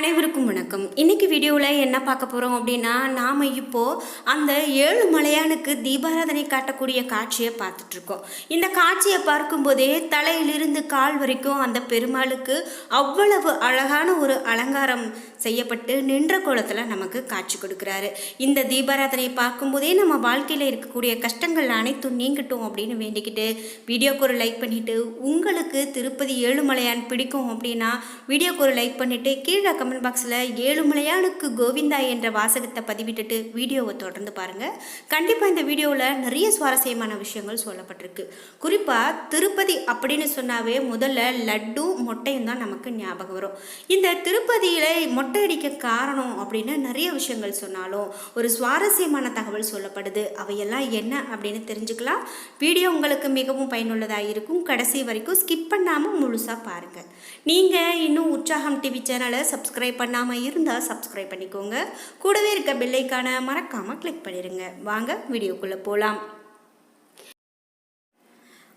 அனைவருக்கும் வணக்கம். இன்றைக்கி வீடியோவில் என்ன பார்க்க போகிறோம் அப்படின்னா நாம் இப்போது அந்த ஏழு மலையானுக்கு தீபாராதனை காட்டக்கூடிய காட்சியை பார்த்துட்ருக்கோம் இந்த காட்சியை பார்க்கும்போதே தலையிலிருந்து கால் வரைக்கும் அந்த பெருமாளுக்கு அவ்வளவு அழகான ஒரு அலங்காரம் செய்யப்பட்டு நின்ற கோலத்தில் நமக்கு காட்சி கொடுக்குறாரு. இந்த தீபாராதனையை பார்க்கும்போதே நம்ம வாழ்க்கையில் இருக்கக்கூடிய கஷ்டங்கள் அனைத்தும் நீங்கட்டும் அப்படின்னு வேண்டிக்கிட்டு வீடியோக்கு ஒரு லைக் பண்ணிவிட்டு உங்களுக்கு திருப்பதி ஏழுமலையான் பிடிக்கும் அப்படின்னா வீடியோக்கு ஒரு லைக் பண்ணிவிட்டு கீழே கமெண்ட் பாக்ஸில் ஏழுமலையானுக்கு கோவிந்தா என்ற வாசகத்தை பதிவிட்டுட்டு வீடியோவை தொடர்ந்து பாருங்கள் கண்டிப்பாக இந்த வீடியோவில் நிறைய சுவாரஸ்யமான விஷயங்கள் சொல்லப்பட்டிருக்கு. குறிப்பாக திருப்பதி அப்படின்னு சொன்னாவே முதல்ல லட்டு மொட்டையும் தான் நமக்கு ஞாபகம் வரும். இந்த திருப்பதியில் மொட்டை அடிக்க காரணம் அப்படின்னு நிறைய விஷயங்கள் சொன்னாலும் ஒரு சுவாரஸ்யமான தகவல் சொல்லப்படுது. அவையெல்லாம் என்ன அப்படின்னு தெரிஞ்சுக்கலாம். வீடியோ உங்களுக்கு மிகவும் பயனுள்ளதாக இருக்கும். கடைசி வரைக்கும் ஸ்கிப் பண்ணாமல் முழுசாக பாருங்கள் நீங்கள் இன்னும் உற்சாகம் டிவி சேனலை சப்ஸ்கிரைப் பண்ணாமல் இருந்தால் சப்ஸ்கிரைப் பண்ணிக்கோங்க. கூடவே இருக்க பெல்லைக்கான மறக்காமல் கிளிக் பண்ணிடுங்க வாங்க வீடியோக்குள்ளே போகலாம்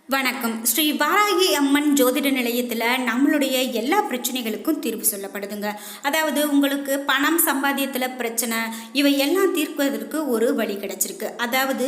வணக்கம். ஸ்ரீ வாராகி அம்மன் ஜோதிட நிலையத்தில் நம்மளுடைய எல்லா பிரச்சனைகளுக்கும் தீர்வு சொல்லப்படுதுங்க. அதாவது உங்களுக்கு பணம் சம்பாத்தியத்தில் பிரச்சனை இவை எல்லாம் தீர்ப்பதற்கு ஒரு வழி கிடச்சிருக்கு. அதாவது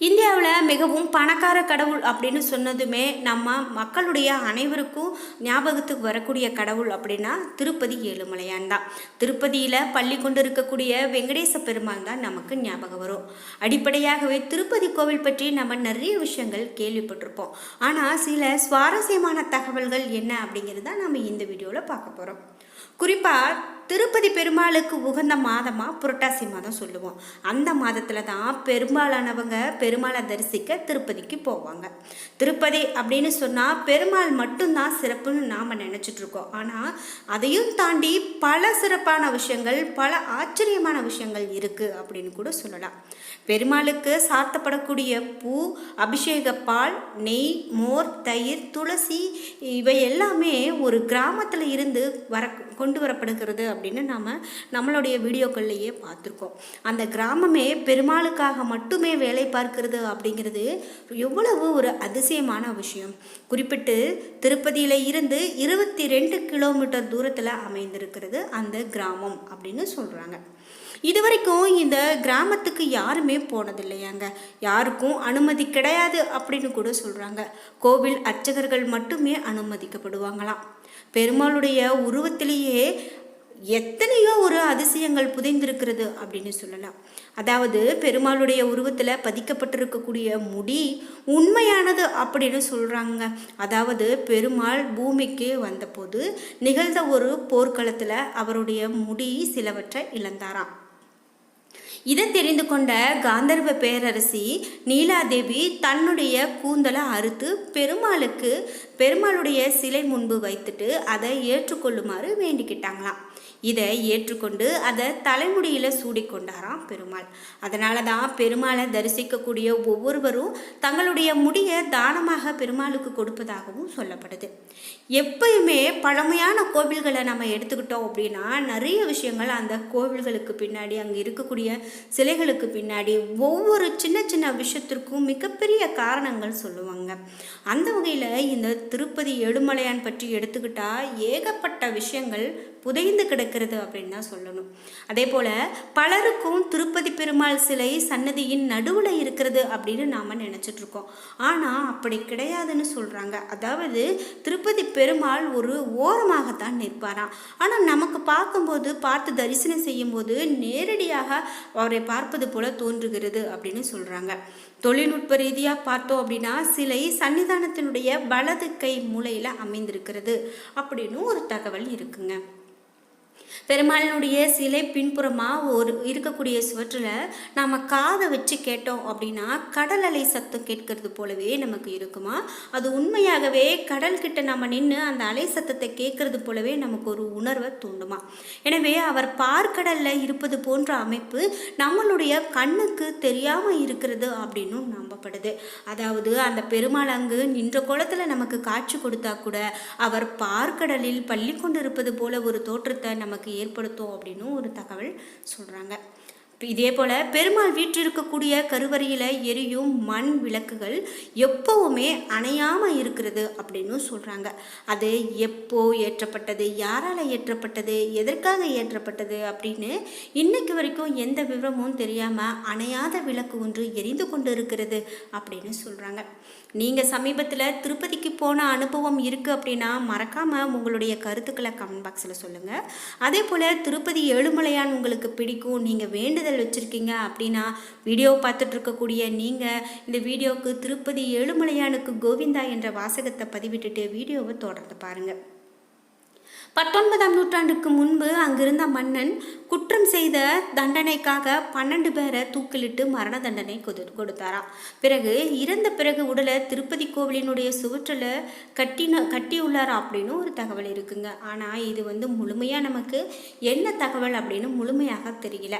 இந்தியாவில் மிகவும் பணக்கார கடவுள் அப்படின்னு சொன்னதுமே நம்ம மக்களுடைய அனைவருக்கும் ஞாபகத்துக்கு வரக்கூடிய கடவுள் அப்படின்னா திருப்பதி ஏழுமலையான் தான். திருப்பதியில் பள்ளி கொண்டு இருக்கக்கூடிய வெங்கடேச பெருமான் தான் நமக்கு ஞாபகம் வரும். அடிப்படையாகவே திருப்பதி கோவில் பற்றி நம்ம நிறைய விஷயங்கள் கேள்விப்பட்டிருப்போம். ஆனால் சில சுவாரஸ்யமான தகவல்கள் என்ன அப்படிங்கிறது தான் நம்ம இந்த வீடியோவில் பார்க்க போகிறோம் குறிப்பாக திருப்பதி பெருமாளுக்கு உகந்த மாதமாக புரட்டாசி மாதம் சொல்லுவோம். அந்த மாதத்தில் தான் பெரும்பாலானவங்க பெருமாளை தரிசிக்க திருப்பதிக்கு போவாங்க. திருப்பதி அப்படின்னு சொன்னால் பெருமாள் மட்டும்தான் சிறப்புன்னு நாம் நினச்சிட்ருக்கோம் ஆனால் அதையும் தாண்டி பல சிறப்பான விஷயங்கள் பல ஆச்சரியமான விஷயங்கள் இருக்குது அப்படின்னு கூட சொல்லலாம். பெருமாளுக்கு சாத்தப்படக்கூடிய பூ அபிஷேக பால் நெய் மோர் தயிர் துளசி இவை எல்லாமே ஒரு கிராமத்தில் இருந்து வர கொண்டு வரப்படுகிறது அப்படின்னு நாம் நம்மளுடைய வீடியோக்கள்லையே பார்த்துருக்கோம். அந்த கிராமமே பெருமாளுக்காக மட்டுமே வேலை பார்க்கிறது அப்படிங்கிறது எவ்வளவு ஒரு அதிசயமான விஷயம். குறிப்பிட்டு திருப்பதியில் இருந்து இருபத்தி ரெண்டு கிலோமீட்டர் தூரத்தில் அமைந்திருக்கிறது அந்த கிராமம் அப்படின்னு சொல்கிறாங்க இது வரைக்கும் இந்த கிராமத்துக்கு யாருமே போனதில்லையாங்க. யாருக்கும் அனுமதி கிடையாது அப்படின்னு கூட சொல்கிறாங்க கோவில் அர்ச்சகர்கள் மட்டுமே அனுமதிக்கப்படுவாங்களாம். பெருமாளுடைய உருவத்திலேயே எத்தனையோ ஒரு அதிசயங்கள் புதைந்திருக்கிறது அப்படின்னு சொல்லலாம். அதாவது பெருமாளுடைய உருவத்தில் பதிக்கப்பட்டிருக்கக்கூடிய முடி உண்மையானது அப்படின்னு சொல்கிறாங்க அதாவது பெருமாள் பூமிக்கு வந்தபோது நிகழ்ந்த ஒரு போர்க்களத்தில் அவருடைய முடி சிலவற்றை இழந்தாராம். இதை தெரிந்து கொண்ட காந்தர்வ பேரரசி நீலாதேவி தன்னுடைய கூந்தலை அறுத்து பெருமாளுக்கு பெருமாளுடைய சிலை முன்பு வைத்துட்டு அதை ஏற்றுக்கொள்ளுமாறு வேண்டிக்கிட்டாங்களாம். இதை ஏற்றுக்கொண்டு அதை தலைமுடியில் சூடிக்கொண்டாராம் பெருமாள். அதனால தான் பெருமாளை தரிசிக்கக்கூடிய ஒவ்வொருவரும் தங்களுடைய முடியை தானமாக பெருமாளுக்கு கொடுப்பதாகவும் சொல்லப்படுது. எப்பயுமே பழமையான கோவில்களை நம்ம எடுத்துக்கிட்டோம் அப்படின்னா நிறைய விஷயங்கள் அந்த கோவில்களுக்கு பின்னாடி அங்கே இருக்கக்கூடிய சிலைகளுக்கு பின்னாடி ஒவ்வொரு சின்ன சின்ன விஷயத்திற்கும் மிகப்பெரிய காரணங்கள் சொல்லுவாங்க. அந்த வகையில் இந்த திருப்பதி எடுமலையான் பற்றி எடுத்துக்கிட்டால் ஏகப்பட்ட விஷயங்கள் புதைந்து கிடக்கிறது அப்படின்னு தான் சொல்லணும். அதே போல் பலருக்கும் திருப்பதி பெருமாள் சிலை சன்னதியின் நடுவில் இருக்கிறது அப்படின்னு நாம் நினச்சிட்ருக்கோம் ஆனால் அப்படி கிடையாதுன்னு சொல்கிறாங்க அதாவது திருப்பதி பெருமாள் ஒரு ஓரமாகத்தான் நிற்பாராம். ஆனால் நமக்கு பார்க்கும்போது பார்த்து தரிசனம் செய்யும்போது நேரடியாக அவரை பார்ப்பது போல தோன்றுகிறது அப்படின்னு சொல்கிறாங்க தொழில்நுட்ப ரீதியாக பார்த்தோம் அப்படின்னா சிலை சன்னிதானத்தினுடைய வலது கை மூலையில் அமைந்திருக்கிறது அப்படின்னு ஒரு தகவல் இருக்குங்க. பெருமாளினுடைய சிலை பின்புறமாக ஒரு இருக்கக்கூடிய சுவற்றில் நாம் காதை வச்சு கேட்டோம் அப்படின்னா கடல் அலை சத்தம் கேட்கறது போலவே நமக்கு இருக்குமா? அது உண்மையாகவே கடல்கிட்ட நம்ம நின்று அந்த அலை சத்தத்தை கேட்கறது போலவே நமக்கு ஒரு உணர்வை தூண்டுமா? எனவே அவர் பார்க்கடலில் இருப்பது போன்ற அமைப்பு நம்மளுடைய கண்ணுக்கு தெரியாமல் இருக்கிறது அப்படின்னும் நம்பப்படுது. அதாவது அந்த பெருமாள் அங்கு நின்ற குளத்தில் நமக்கு காட்சி கொடுத்தா கூட அவர் பார்க்கடலில் பள்ளி கொண்டிருப்பது போல ஒரு தோற்றத்தை நமக்கு ஏற்படுத்தும் அப்படின்னு ஒரு தகவல் சொல்கிறாங்க இதே போல் பெருமாள் வீற்றிருக்கக்கூடிய கருவறையில் எரியும் மண் விளக்குகள் எப்போவுமே அணையாமல் இருக்கிறது அப்படின்னு சொல்கிறாங்க அது எப்போ ஏற்றப்பட்டது யாரால் ஏற்றப்பட்டது எதற்காக ஏற்றப்பட்டது அப்படின்னு இன்னைக்கு வரைக்கும் எந்த விவரமும் தெரியாமல் அணையாத விளக்கு ஒன்று எரிந்து கொண்டு இருக்கிறது அப்படின்னு சொல்கிறாங்க நீங்கள் சமீபத்தில் திருப்பதிக்கு போன அனுபவம் இருக்குது அப்படின்னா மறக்காமல் உங்களுடைய கருத்துக்களை கமெண்ட் பாக்ஸில் சொல்லுங்கள் அதே போல் திருப்பதி ஏழுமலையான் உங்களுக்கு பிடிக்கும் நீங்கள் வேண்டுதல் வச்சுருக்கீங்க அப்படின்னா வீடியோ பார்த்துட்ருக்கக்கூடிய நீங்கள் இந்த வீடியோவுக்கு திருப்பதி ஏழுமலையானுக்கு கோவிந்தா என்ற வாசகத்தை பதிவிட்டுட்டு வீடியோவை தொடர்ந்து பாருங்கள் பத்தொன்பதாம் நூற்றாண்டுக்கு முன்பு அங்கிருந்த மன்னன் குற்றம் செய்த தண்டனைக்காக பன்னெண்டு பேரை தூக்கிலிட்டு மரண தண்டனை கொடுத்தாராம். பிறகு இறந்த பிறகு உடலை திருப்பதி கோவிலினுடைய சுவற்றில் கட்டின கட்டியுள்ளாரா அப்படின்னு ஒரு தகவல் இருக்குங்க. ஆனால் இது வந்து முழுமையாக நமக்கு என்ன தகவல் அப்படின்னு முழுமையாக தெரியல.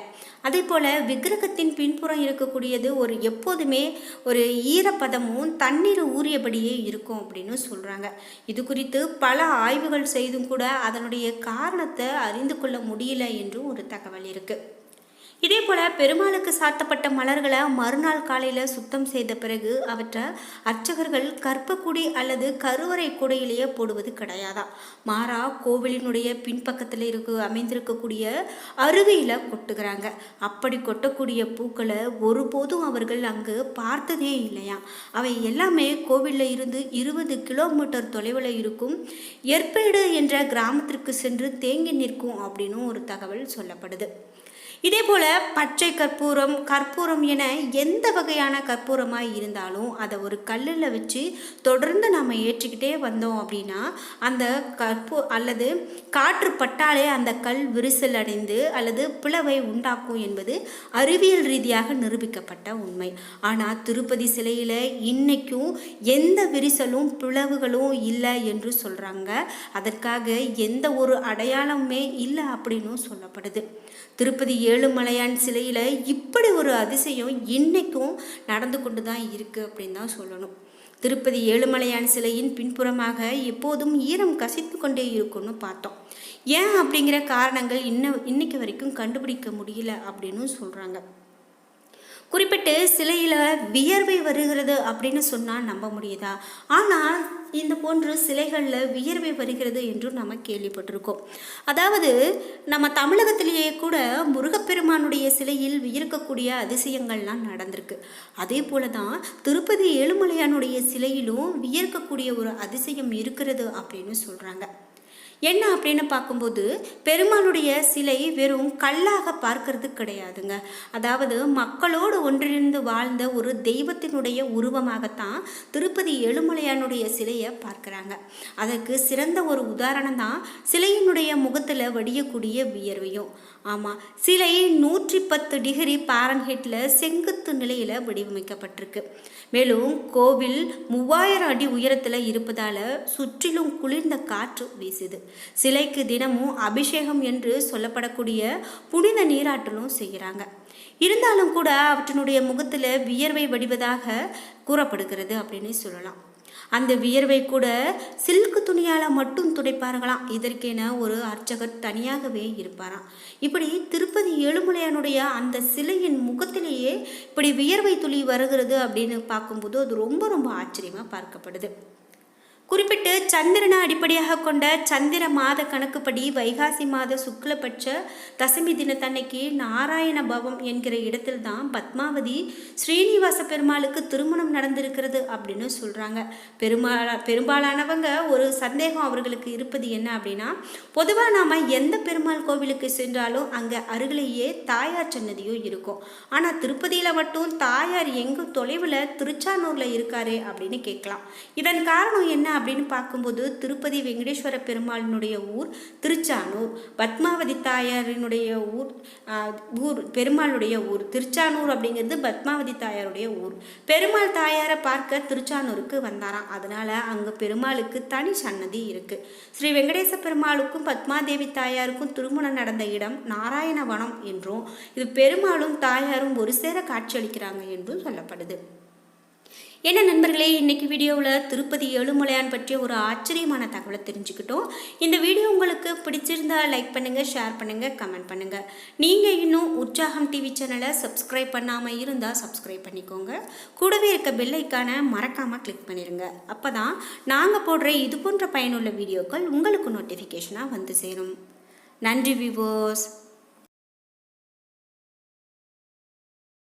அதே போல் விக்கிரகத்தின் பின்புறம் இருக்கக்கூடியது ஒரு எப்போதுமே ஒரு ஈரப்பதமும் தண்ணீர் ஊறியபடியே இருக்கும் அப்படின்னு சொல்கிறாங்க இது குறித்து பல ஆய்வுகள் செய்தும் கூட அதனுடைய காரணத்தை அறிந்து கொள்ள முடியல என்றும் ஒரு தகவல் இருக்குது இதே போல் பெருமாளுக்கு சாத்தப்பட்ட மலர்களை மறுநாள் காலையில் சுத்தம் செய்த பிறகு அவற்றை அர்ச்சகர்கள் கற்பக்குடி அல்லது கருவறை கூடையிலேயே போடுவது கிடையாதாம் மாறா கோவிலினுடைய பின்பக்கத்தில் இருக்கு அமைந்திருக்கக்கூடிய அருவியில் கொட்டுகிறாங்க. அப்படி கொட்டக்கூடிய பூக்களை ஒருபோதும் அவர்கள் அங்கு பார்த்ததே இல்லையா? அவை எல்லாமே கோவிலில் இருந்து இருபது கிலோமீட்டர் தொலைவில் இருக்கும். எற்பேடு என்ற கிராமத்திற்கு சென்று தேங்கி நிற்கும் அப்படின்னு ஒரு தகவல் சொல்லப்படுது. இதே போல் பச்சை கற்பூரம் கற்பூரம் என எந்த வகையான கற்பூரமாக இருந்தாலும் அதை ஒரு கல்லில் வச்சு தொடர்ந்து நம்ம ஏற்றிக்கிட்டே வந்தோம் அப்படின்னா அந்த கற்பூ அல்லது காற்று பட்டாலே அந்த கல் விரிசல் அடைந்து அல்லது பிளவை உண்டாக்கும் என்பது அறிவியல் ரீதியாக நிரூபிக்கப்பட்ட உண்மை. ஆனால் திருப்பதி சிலையில் இன்னைக்கும் எந்த விரிசலும் பிளவுகளும் இல்லை என்று சொல்கிறாங்க அதற்காக எந்த ஒரு அடையாளமுமே இல்லை அப்படின்னும் சொல்லப்படுது. திருப்பதி ஏழுமலையான் சிலையில் இப்படி ஒரு அதிசயம் இன்றைக்கும் நடந்து கொண்டு தான் இருக்குது அப்படின்னு தான் சொல்லணும். திருப்பதி ஏழுமலையான் சிலையின் பின்புறமாக எப்போதும் ஈரம் கசித்து கொண்டே இருக்கும்னு பார்த்தோம். ஏன் அப்படிங்கிற காரணங்கள் இன்ன இன்னைக்கு வரைக்கும் கண்டுபிடிக்க முடியல அப்படின்னு சொல்கிறாங்க குறிப்பிட்டு சிலையில் வியர்வை வருகிறது அப்படின்னு சொன்னால் நம்ப முடியுதா? ஆனால் இந்த போன்று சிலைகளில் வியர்வை வருகிறது என்றும் நம்ம கேள்விப்பட்டிருக்கோம். அதாவது நம்ம தமிழகத்திலேயே கூட முருகப்பெருமானுடைய சிலையில் வியர்க்கக்கூடிய அதிசயங்கள்லாம் நடந்திருக்கு. அதே போல தான் திருப்பதி ஏழுமலையானுடைய சிலையிலும் வியர்க்கக்கூடிய ஒரு அதிசயம் இருக்கிறது அப்படின்னு சொல்கிறாங்க என்ன அப்படின்னு பார்க்கும்போது பெருமாளுடைய சிலை வெறும் கல்லாக பார்க்கறது கிடையாதுங்க. அதாவது மக்களோடு ஒன்றிணைந்து வாழ்ந்த ஒரு தெய்வத்தினுடைய உருவமாகத்தான் திருப்பதி எழுமலையானுடைய சிலையை பார்க்குறாங்க. அதற்கு சிறந்த ஒரு உதாரணம் தான் சிலையினுடைய முகத்தில் வடியக்கூடிய வியர்வையும். ஆமாம் சிலை நூற்றி பத்து டிகிரி பாரன்ஹெட்டில் செங்குத்து நிலையில் வடிவமைக்கப்பட்டிருக்கு. மேலும் கோவில் மூவாயிரம் அடி உயரத்தில் இருப்பதால் சுற்றிலும் குளிர்ந்த காற்று வீசுது. சிலைக்கு தினமும் அபிஷேகம் என்று சொல்லப்படக்கூடிய புனித நீராட்டலும் செய்கிறாங்க. இருந்தாலும் கூட அவற்றினுடைய முகத்தில் வியர்வை வடிவதாக கூறப்படுகிறது அப்படின்னு சொல்லலாம். அந்த வியர்வை கூட சில்க்கு துணியால் மட்டும் துடைப்பார்களாம். இதற்கென ஒரு அர்ச்சகர் தனியாகவே இருப்பாராம். இப்படி திருப்பதி ஏழுமலையானுடைய அந்த சிலையின் முகத்திலேயே இப்படி வியர்வை துளி வருகிறது அப்படின்னு பார்க்கும்போது அது ரொம்ப ரொம்ப ஆச்சரியமாக பார்க்கப்படுது. குறிப்பிட்டு சந்திரனை அடிப்படையாக கொண்ட சந்திர மாத கணக்குப்படி வைகாசி மாத சுக்லபட்ச தசமி தினத்தன்னைக்கு நாராயண பவம் என்கிற இடத்தில் தான் பத்மாவதி ஸ்ரீனிவாச பெருமாளுக்கு திருமணம் நடந்திருக்கிறது அப்படின்னு சொல்கிறாங்க பெருமாள் பெரும்பாலானவங்க ஒரு சந்தேகம் அவர்களுக்கு இருப்பது என்ன அப்படின்னா பொதுவாக நாம் எந்த பெருமாள் கோவிலுக்கு சென்றாலும் அங்கே அருகிலேயே தாயார் சன்னதியும் இருக்கும். ஆனால் திருப்பதியில் மட்டும் தாயார் எங்கும் தொலைவில் திருச்சானூரில் இருக்காரு அப்படின்னு கேட்கலாம். இதன் காரணம் என்ன அப்படின்னு பார்க்கும்போது திருப்பதி வெங்கடேஸ்வர பெருமாளினுடைய ஊர் திருச்சானூர். பத்மாவதி தாயாரினுடைய ஊர் ஊர் பெருமாளுடைய ஊர் திருச்சானூர் அப்படிங்கிறது பத்மாவதி தாயாருடைய ஊர். பெருமாள் தாயாரை பார்க்க திருச்சானூருக்கு வந்தாராம். அதனால அங்கே பெருமாளுக்கு தனி சன்னதி இருக்கு. ஸ்ரீ வெங்கடேச பெருமாளுக்கும் பத்மாதேவி தாயாருக்கும் திருமணம் நடந்த இடம் நாராயணவனம் என்றும் இது பெருமாளும் தாயாரும் ஒரு சேர காட்சியளிக்கிறாங்க என்றும் சொல்லப்படுது. என்ன நண்பர்களே இன்றைக்கி வீடியோவில் திருப்பதி ஏழுமலையான் பற்றிய ஒரு ஆச்சரியமான தகவலை தெரிஞ்சுக்கிட்டோம். இந்த வீடியோ உங்களுக்கு பிடிச்சிருந்தா லைக் பண்ணுங்கள் ஷேர் பண்ணுங்கள் கமெண்ட் பண்ணுங்கள் நீங்கள் இன்னும் உற்சாகம் டிவி சேனலை சப்ஸ்கிரைப் பண்ணாமல் இருந்தால் சப்ஸ்கிரைப் பண்ணிக்கோங்க. கூடவே இருக்க பில்லைக்கான மறக்காமல் கிளிக் பண்ணிடுங்க அப்போ தான் நாங்கள் போடுற இது போன்ற பயனுள்ள வீடியோக்கள் உங்களுக்கு நோட்டிஃபிகேஷனாக வந்து சேரும். நன்றி விவோஸ்